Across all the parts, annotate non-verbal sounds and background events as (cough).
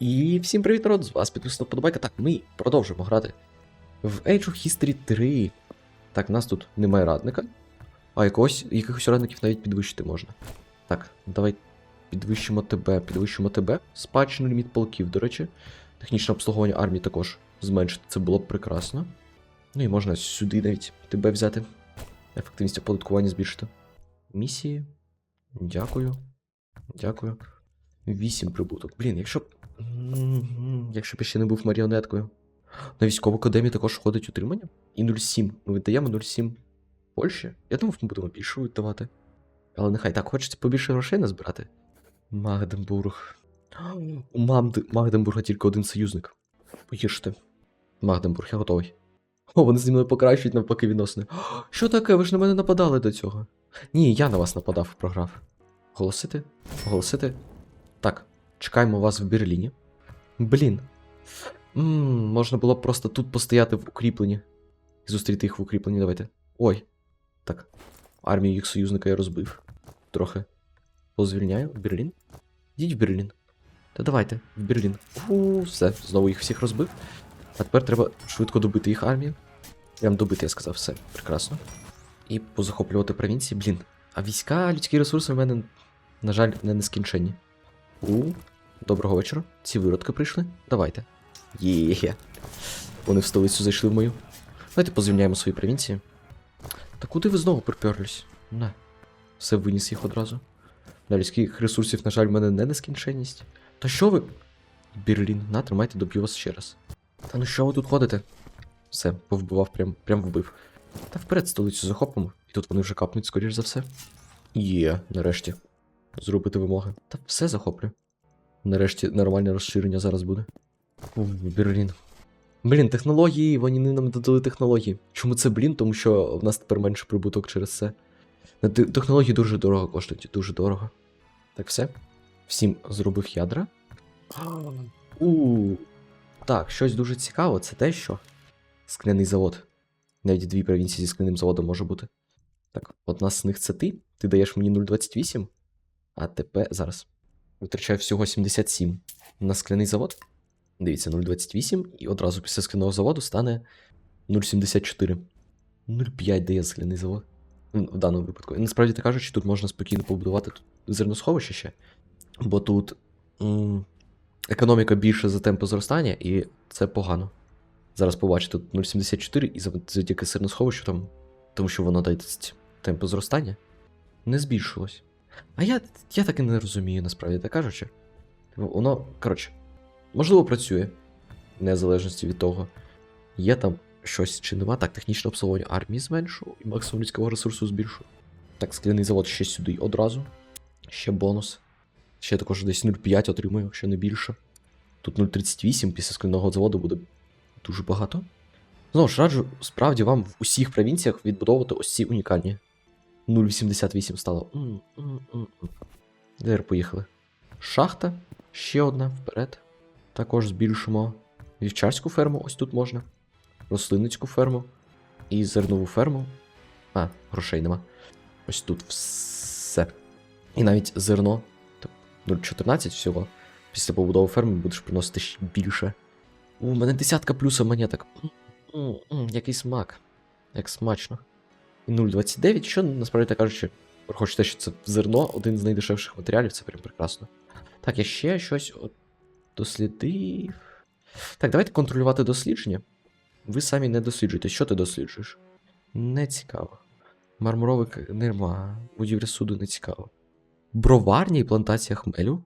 І всім привіт, народ! З вас підписано подобайка. Так, ми продовжуємо грати в Age of History 3. Так, в нас тут немає радника. А якогось, якихось радників навіть підвищити можна. Так, давай підвищимо тебе, підвищимо тебе. Спадщину ліміт полків, до речі. Технічне обслуговування армії також зменшити. Це було б прекрасно. Ну і можна сюди навіть тебе взяти. Ефективність оподаткування збільшити. Місії. Дякую. Дякую. 8 прибуток. Блін, якщо б. Якщо б я ще не був маріонеткою. На військову академію також входить утримання. І 0,7. Ми віддаємо 0,7 Польщі. Я думав, ми будемо більше віддавати. Але нехай так, хочеться побільше грошей назбирати. Магденбург. У. Магденбурга тільки один союзник. Поїжте. Магденбург, я готовий. О, вони зі мною покращують навпаки відносини. (gasps) Що таке? Ви ж на мене нападали до цього. Ні, я на вас нападав програв. Оголосити? Оголосити? Так, чекаємо вас в Берліні. Блін. Ммм, можна було б просто тут постояти в укріпленні. І зустріти їх в укріпленні, давайте. Ой. Так. Армію їх союзника я розбив. Трохи. Позвільняю Берлін. Йдіть в Берлін. Та давайте, в Берлін. Фу, все, знову їх всіх розбив. А тепер треба швидко добити їх армію. Прям добити, я сказав, все, прекрасно. І позахоплювати провінції, блін. А війська, людські ресурси в мене, на жаль, не нескінченні. У, доброго вечора. Ці виродки прийшли. Давайте. Є. Вони в столицю зайшли в мою. Давайте позвільняємо свої провінції. Та куди ви знову приперлись? На. Все виніс їх одразу. На людських ресурсів, на жаль, в мене не нескінченність. Та що ви. Берлін, на, тримайте, доб'ю вас ще раз. Та ну що ви тут ходите? Все, повбивав, прям, прям вбив. Та вперед столицю захопимо, і тут вони вже капнуть, скоріш за все. Є, нарешті. Зробити вимоги. Та все захоплю. Нарешті нормальне розширення зараз буде. Ух, Берлін. Блін, технології, вони не нам додали технології. Чому це блін? Тому що в нас тепер менше прибуток через це. Технології дуже дорого коштують, дуже дорого. Так, все. Всім зробив ядра. У. Так, щось дуже цікаве, це те, що. Скляний завод. Навіть дві провінції зі скляним заводом може бути. Так, одна з них це ти. Ти даєш мені 0,28. А тепер зараз. Витрачаю всього 77 на скляний завод. Дивіться, 0,28, і одразу після скляного заводу стане 0,74. 0,5 дає скляний завод. В даному випадку. І насправді так кажучи, тут можна спокійно побудувати тут зерносховище ще. Бо тут м, економіка більше за темпи зростання, і це погано. Зараз побачите, тут 0,74 і завдяки зерносховищу там, тому що воно дасть темпи зростання, не збільшилось. А я, я так і не розумію, насправді так кажучи. Типу, Воно, коротше, можливо, працює, незалежності від того, є там щось чи нема. Так, технічне обслуговування армії зменшу і максимум людського ресурсу збільшу. Так, скляний завод ще сюди одразу. Ще бонус. Ще також десь 0,5 отримую, якщо не більше. Тут 0,38 після скляного заводу буде дуже багато. Знову ж раджу, справді вам в усіх провінціях відбудовувати ось ці унікальні. 0,88 стало. М. Дер, поїхали. Шахта. Ще одна вперед. Також збільшимо вівчарську ферму, ось тут можна. Рослинницьку ферму. І зернову ферму. А, грошей нема. Ось тут все. І навіть зерно. 0,14 всього. Після побудови ферми будеш приносити ще більше. У мене десятка плюса монеток. М, м, м, Який смак. Як смачно. І 0,29, що насправді так кажучи, враховуючи те, що це зерно, один з найдешевших матеріалів, це прям прекрасно. Так, я ще щось от дослідив. Так, давайте контролювати дослідження. Ви самі не досліджуєте. Що ти досліджуєш? Не цікаво. Мармуровик нема. Будівля суду не цікаво. Броварня і плантація хмелю.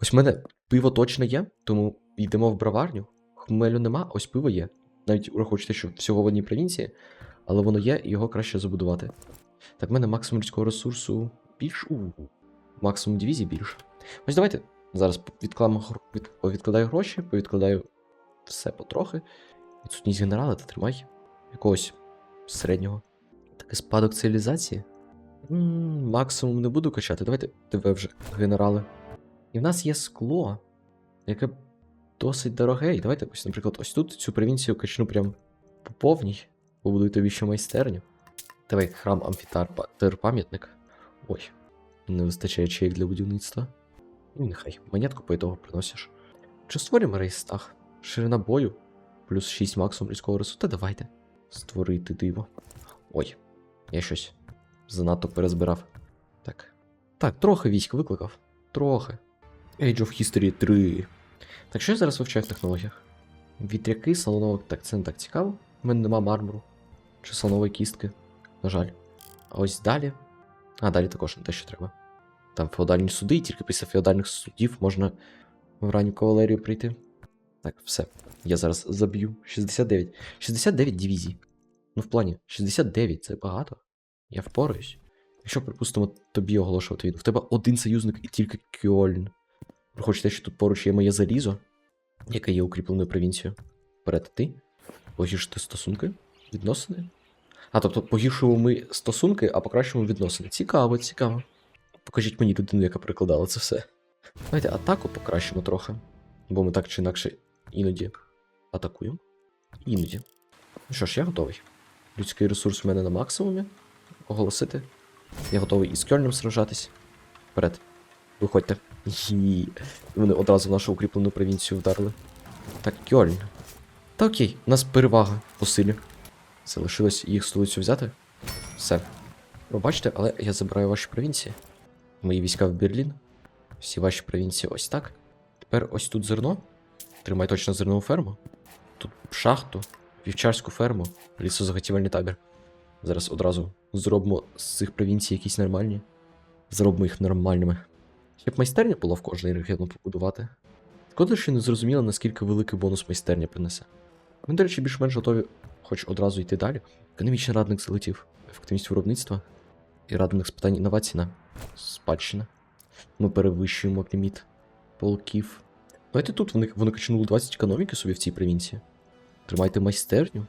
Ось в мене пиво точно є, тому йдемо в броварню. Хмелю нема, ось пиво є. Навіть враховуючи те, що всього в одній провінції, але воно є, і його краще забудувати. Так, в мене максимум людського ресурсу більш. У, максимум дивізій більше. Ось давайте зараз відкладемо, гро- від, відкладаю гроші, повідкладаю все потрохи. Відсутність генерала, та тримай. Якогось середнього. Такий спадок цивілізації. м максимум не буду качати. Давайте тебе вже генерали. І в нас є скло, яке досить дороге. І давайте ось, наприклад, ось тут цю провінцію качну прям по повній. Побудую тобі ще майстерню. Давай храм амфітеатр пам'ятник. Ой, не вистачає чек для будівництва. Ну, нехай, монетку по ітогу приносиш. Чи створюємо рейстаг? Ширина бою, плюс 6 максимум людського ресурсу. Та давайте. Створити диво. Ой, я щось занадто перезбирав. Так. Так, трохи військ викликав. Трохи. Age of History 3. Так що я зараз вивчаю в технологіях? Вітряки, салоновик, так це не так цікаво. У мене нема мармуру. Чи салонової кістки. На жаль. А ось далі. А, далі також не те, що треба. Там феодальні суди, і тільки після феодальних судів можна в ранню кавалерію прийти. Так, все. Я зараз заб'ю. 69. 69 дивізій. Ну, в плані, 69 це багато. Я впораюсь. Якщо, припустимо, тобі оголошувати війну, в тебе один союзник і тільки Кьольн. Враховуючи те, що тут поруч є моє залізо, яке є укріпленою провінцією. Вперед ти. Погіршити стосунки? Відносини? А, тобто погіршуємо ми стосунки, а покращуємо відносини. Цікаво, цікаво. Покажіть мені людину, яка прикладала це все. Давайте атаку покращимо трохи. Бо ми так чи інакше іноді атакуємо. Іноді. Ну що ж, я готовий. Людський ресурс у мене на максимумі. Оголосити. Я готовий із Кьольнем сражатись. Вперед. Виходьте. І вони одразу в нашу укріплену провінцію вдарили. Так, Кьольн. Та окей, у нас перевага по силі. Залишилось їх столицю взяти. Все. Пробачте, але я забираю ваші провінції. Мої війська в Берлін. Всі ваші провінції ось так. Тепер ось тут зерно. Тримай точно зернову ферму. Тут шахту, вівчарську ферму, лісозаготівельний табір. Зараз одразу зробимо з цих провінцій якісь нормальні. Зробимо їх нормальними. Щоб майстерня була в кожний регіон побудувати. Шкода, що не зрозуміло, наскільки великий бонус майстерня принесе. Ми, до речі, більш-менш готові хоч одразу йти далі. Економічний радник залетів, ефективність виробництва і радник з питань інновацій на спадщина. Ми перевищуємо ліміт полків. Давайте тут вони, вони качнули 20 економіки собі в цій провінції. Тримайте майстерню,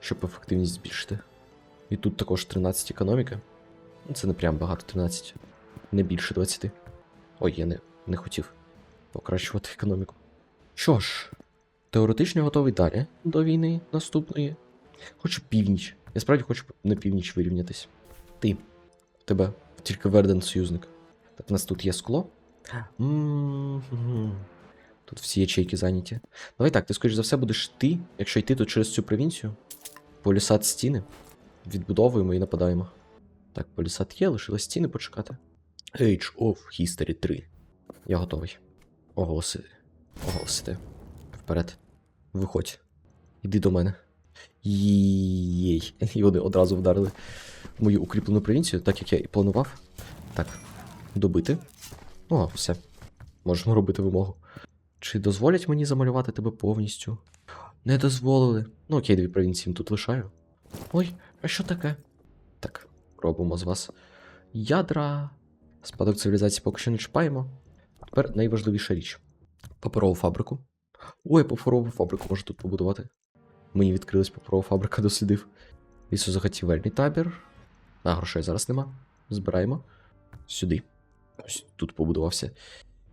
щоб ефективність збільшити. І тут також 13 економіки. Ну, Це не прям багато, 13. Не більше 20. Ой, я не, не хотів покращувати економіку. Що ж, теоретично готовий далі до війни наступної. Хочу північ. Я справді хочу на північ вирівнятись. Ти. В тебе тільки Верден союзник. Так, у нас тут є скло. Тут всі ячейки зайняті. Давай так, ти, скоріш за все, будеш ти, якщо йти тут через цю провінцію. Полісад стіни. Відбудовуємо і нападаємо. Так, полісад є, лишилось стіни почекати. Age of History 3. Я готовий. Оголосити. Оголосити. Вперед. Виходь. Іди до мене. Єй. І вони одразу вдарили в мою укріплену провінцію, так як я і планував. Так. Добити. О, все. Можемо робити вимогу. Чи дозволять мені замалювати тебе повністю? Не дозволили. Ну окей, дві провінції тут лишаю. Ой, а що таке? Так, робимо з вас ядра. Спадок цивілізації поки що не чіпаємо. Тепер найважливіша річ: паперову фабрику. Ой, паперову фабрику можу тут побудувати. Мені відкрилась паперова фабрика, дослідив. Лісу Лісозаготівельний табір. А, грошей зараз нема. Збираємо. Сюди. Ось тут побудувався.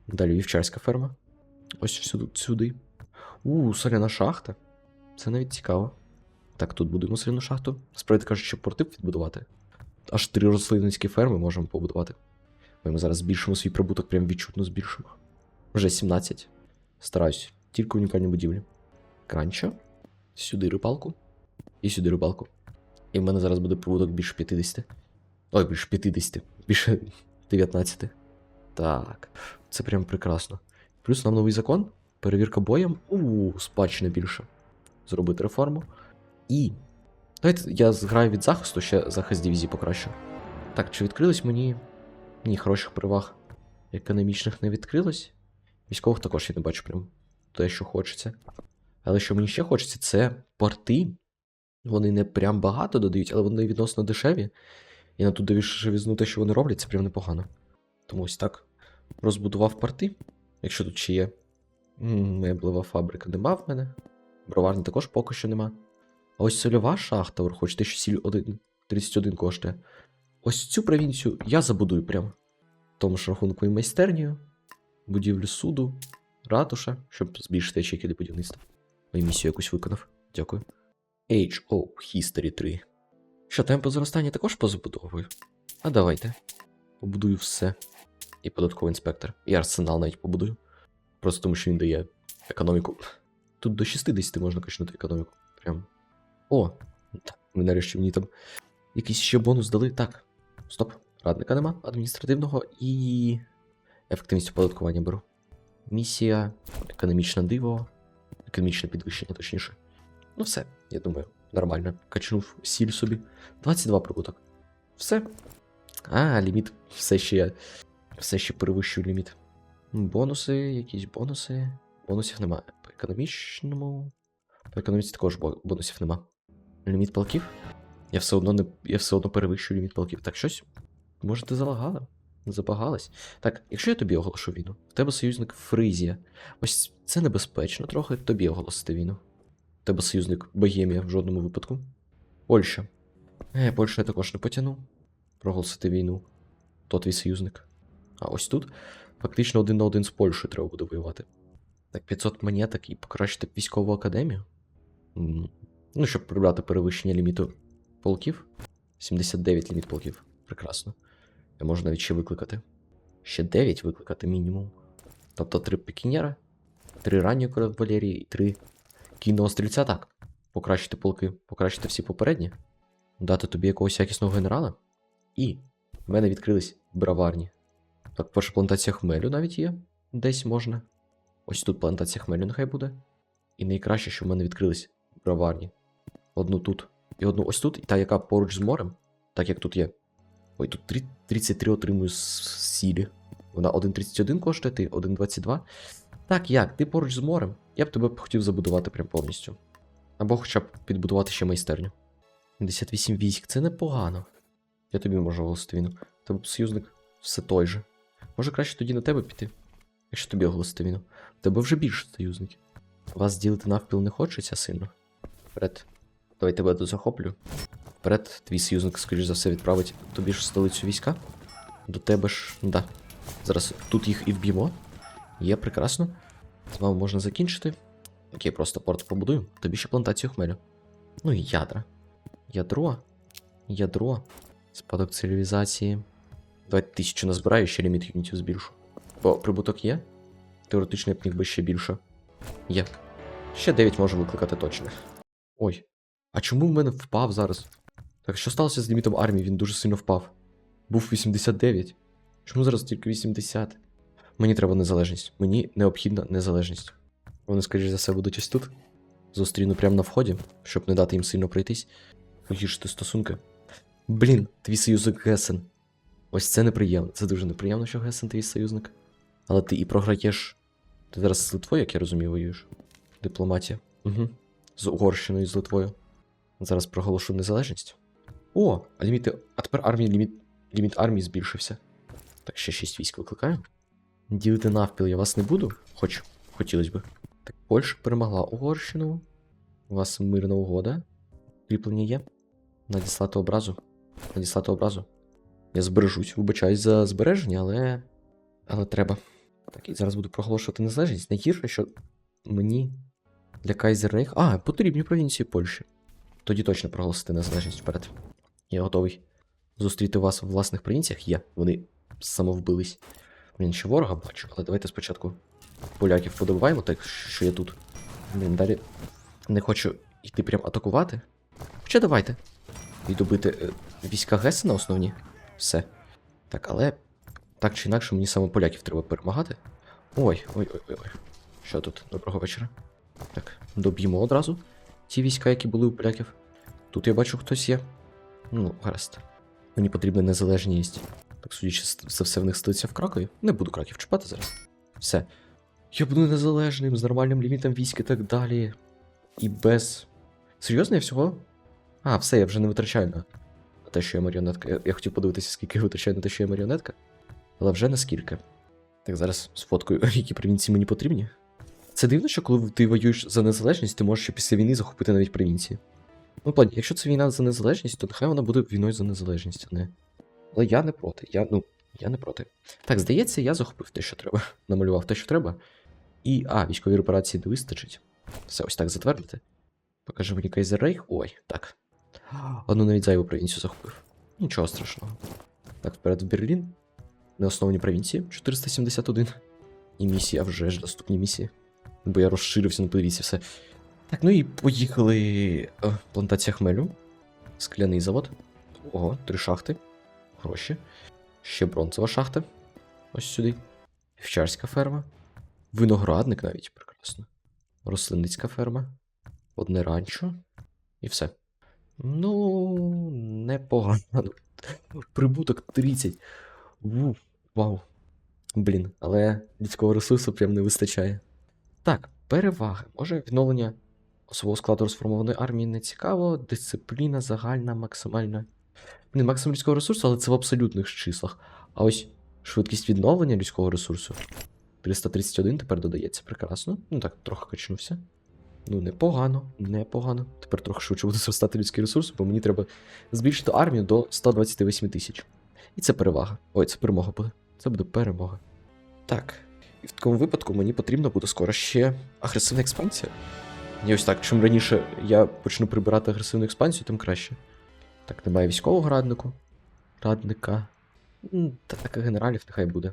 Далі вівчарська ферма. Ось сюди. сюди. У, соляна шахта. Це навіть цікаво. Так, тут будуємо соляну шахту. Справді кажуть, що порти відбудувати. Аж три рослинницькі ферми можемо побудувати. Ми зараз збільшимо свій прибуток, прям відчутно збільшимо. Вже 17. Стараюсь. Тільки унікальні будівлі. Кранчо. Сюди рибалку. І сюди рибалку. І в мене зараз буде прибуток більше 50. Ой, більше 50. Більше 19. Так. Це прям прекрасно. Плюс нам новий закон. Перевірка боєм. У, спадщина більше. Зробити реформу. І. Давайте я зграю від захисту, ще захист дивізії покращу. Так, чи відкрились мені. Ні, хороших переваг. Економічних не відкрилось. Військових також я не бачу прям те, що хочеться. Але що мені ще хочеться, це порти. Вони не прям багато додають, але вони відносно дешеві. І на ту дешевізну те, що вони роблять, це прям непогано. Тому ось так. Розбудував порти. Якщо тут ще є. Меблева фабрика нема в мене. Броварна також поки що нема. А ось сольова шахта, хочете, що сіль 1, 31 коштує. Ось цю провінцію я забудую прямо. Тому ж рахунку і майстерню, будівлю суду, ратуша, щоб збільшити ячейки для будівництва. І місію якусь виконав. Дякую. Of History 3. Що, темпи зростання також позабудовую? А давайте. Побудую все. І податковий інспектор. І арсенал навіть побудую. Просто тому, що він дає економіку. Тут до 60 можна качнути економіку. Прям. О! Так, ми нарешті мені там якийсь ще бонус дали. Так. Стоп. Радника нема адміністративного і. Ефективність оподаткування беру. Місія, економічне диво, економічне підвищення, точніше. Ну все, я думаю, нормально. Качнув сіль собі. 22 прибуток. Все. А, ліміт все ще я. Все ще перевищую ліміт. Бонуси, якісь бонуси. Бонусів немає. По економічному. По економіці також бонусів нема. Ліміт палків? Я все одно не. Я все одно перевищую ліміт палків. Так щось. Може, ти залагала? Забагалась. Так, якщо я тобі оголошу війну, в тебе союзник Фризія. Ось це небезпечно трохи тобі оголосити війну. В тебе союзник Богемія в жодному випадку. Польща. Е, Польща я також не потягну. Проголосити війну. То твій союзник. А ось тут фактично один на один з Польщею треба буде воювати. Так, 500 монеток і покращити військову академію. Ну, щоб прибрати перевищення ліміту полків. 79 ліміт полків. Прекрасно. Я можу навіть ще викликати. Ще 9 викликати мінімум. Тобто 3 пікінєра, 3 ранньої кавалерії і 3 кінного стрільця. Так. Покращити полки, покращити всі попередні. Дати тобі якогось якісного генерала. І в мене відкрились браварні. Так, перша плантація хмелю навіть є. Десь можна. Ось тут плантація хмелю нехай буде. І найкраще, що в мене відкрились браварні. Одну тут. І одну ось тут, і та, яка поруч з морем, так як тут є. Ой, тут три- 33 отримую з сілі. Вона 1.31 коштує, ти 1.22. Так, як? Ти поруч з морем. Я б тебе хотів забудувати прям повністю. Або хоча б підбудувати ще майстерню. 58 військ, це непогано. Я тобі можу оголосити війну. Тебе союзник все той же. Може краще тоді на тебе піти, якщо тобі оголосити війну. Тебе вже більше союзників. Вас ділити навпіл не хочеться сильно. Вперед. Давай тебе дозахоплю. Вперед, твій союзник, скоріш за все, відправить тобі ж столицю війська. До тебе ж. Да. Зараз тут їх і вб'ємо. Є, прекрасно. З вами можна закінчити. Окей, просто порт побудую. Тобі ще плантацію хмелю. Ну і ядра. Ядро. Ядро. Спадок цивілізації. Давай тисячу назбираю, ще ліміт юнітів збільшу. Бо прибуток є. Теоретично я б міг би ще більше. Є. Ще 9 можу викликати точно. Ой. А чому в мене впав зараз? Так, що сталося з лімітом армії? Він дуже сильно впав. Був 89. Чому зараз тільки 80? Мені треба незалежність. Мені необхідна незалежність. Вони, скоріш за все, будуть ось тут. Зустріну прямо на вході, щоб не дати їм сильно пройтись. Погіршити стосунки. Блін, твій союзник Гесен. Ось це неприємно. Це дуже неприємно, що Гесен твій союзник. Але ти і програєш. Ти зараз з Литвою, як я розумію, воюєш. Дипломатія. Угу. З Угорщиною і з Литвою. Зараз проголошу незалежність. О, а ліміти. А тепер армії ліміт. Ліміт армії збільшився. Так, ще 6 військ викликаю. Ділити навпіл я вас не буду, хоч хотілося би. Так, Польща перемогла Угорщину. У вас мирна угода. Кріплення є. Надіслати образу. Надіслати образу. Я збережусь, вибачаюсь за збереження, але. Але треба. Так, і зараз буду проголошувати незалежність. Найгірше, що мені для Кайзеррейх. А, потрібні провінції Польщі. Тоді точно проголосити незалежність вперед. Я готовий зустріти вас в власних провінціях. Є, вони самовбились. Блін, ще ворога бачу, але давайте спочатку поляків подобаємо, так що я тут. Блін, далі не хочу йти прям атакувати. Хоча давайте. І добити е, війська Гесена основні. Все. Так, але так чи інакше мені саме поляків треба перемагати. Ой, ой, ой, ой, ой. Що тут? Доброго вечора. Так, доб'ємо одразу ті війська, які були у поляків. Тут я бачу, хтось є. Ну, гаразд. Мені потрібна незалежність. Так, судячи за все, в них столиця в Кракові. Не буду краків чіпати зараз. Все. Я буду незалежним, з нормальним лімітом військ і так далі. І без. Серйозно, я всього? А, все, я вже не витрачаю на те, що я маріонетка. Я, я хотів подивитися, скільки я витрачаю на те, що я маріонетка. Але вже наскільки. Так, зараз сфоткаю, (laughs) які провінції мені потрібні. Це дивно, що коли ти воюєш за незалежність, ти можеш ще після війни захопити навіть провінції. Ну, в плані, якщо це війна за незалежність, то нехай вона буде війною за незалежність, а не. Але я не проти. Я, ну, я не проти. Так, здається, я захопив те, що треба. (laughs) Намалював те, що треба. І. А, військові репарації не вистачить. Все, ось так затвердити. Покажи мені Кайзеррейх. Ой, так. Одну навіть зайву провінцію захопив. Нічого страшного. Так, вперед в Берлін. Неосновні провінції 471. І місія вже ж доступні місії. Бо я розширився, ну подивіться все. Так, ну і поїхали. Е, Плантація хмелю. Скляний завод. Ого, три шахти. Гроші. Ще бронзова шахта. Ось сюди. Вівчарська ферма. Виноградник навіть прекрасно. Рослинницька ферма. Одне ранчо. І все. Ну, непогано. Прибуток 30. Ву, вау. Блін, але людського ресурсу прям не вистачає. Так, переваги. Може, відновлення особового складу розформованої армії не цікаво. Дисципліна загальна, максимальна. Блін, максимум ресурсу, але це в абсолютних числах. А ось швидкість відновлення людського ресурсу. 331 тепер додається прекрасно. Ну так, трохи качнувся. Ну, непогано, непогано. Тепер трохи швидше буде зростати людський ресурс, бо мені треба збільшити армію до 128 тисяч. І це перевага. Ой, це перемога буде. Це буде перемога. Так. І в такому випадку мені потрібно буде скоро ще агресивна експансія. І ось так, чим раніше я почну прибирати агресивну експансію, тим краще. Так, немає військового раднику. Радника. Та так генералів нехай буде.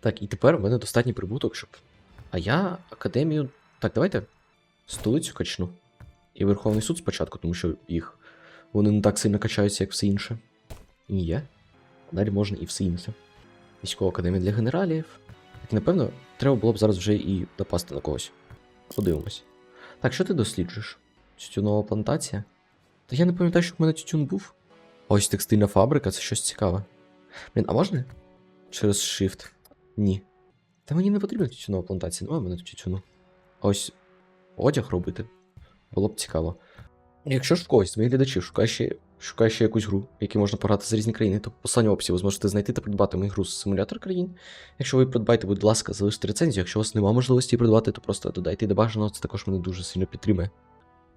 Так, і тепер в мене достатній прибуток, щоб. А я академію. Так, давайте столицю качну. І Верховний суд спочатку, тому що їх. Вони не так сильно качаються, як все інше. І є. Далі можна і все інше. Військова академія для генералів. Так, напевно, треба було б зараз вже і напасти на когось. Подивимось. Так, що ти досліджуєш? Тютюнова плантація? Та я не пам'ятаю, що в мене тютюн був. Ось текстильна фабрика, це щось цікаве. Блін, а можна? Через Shift. Ні. Та мені не потрібна тютюнова плантація, немає в мене тютюну. Ось одяг робити. Було б цікаво. Якщо ж в когось з моїх глядачів шукає ще, шукає ще якусь гру, в можна пограти за різні країни, то в посланні описі ви зможете знайти та придбати мою гру з симулятор країн. Якщо ви придбаєте, будь ласка, залиште рецензію. Якщо у вас немає можливості придбати, то просто додайте до бажаного, це також мене дуже сильно підтримує.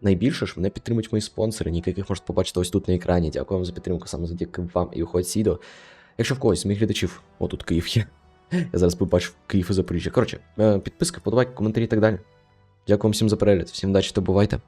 Найбільше ж мене підтримують мої спонсори, яких можете побачити ось тут на екрані. Дякую вам за підтримку, саме завдяки вам і уходить відео. Якщо в когось з моїх глядачів, о, тут Київ є. Я зараз побачив Київ і Запоріжжя. Коротше, е, підписка, вподобайки, коментарі і так далі. Дякую вам всім за перегляд, всім удачі та бувайте.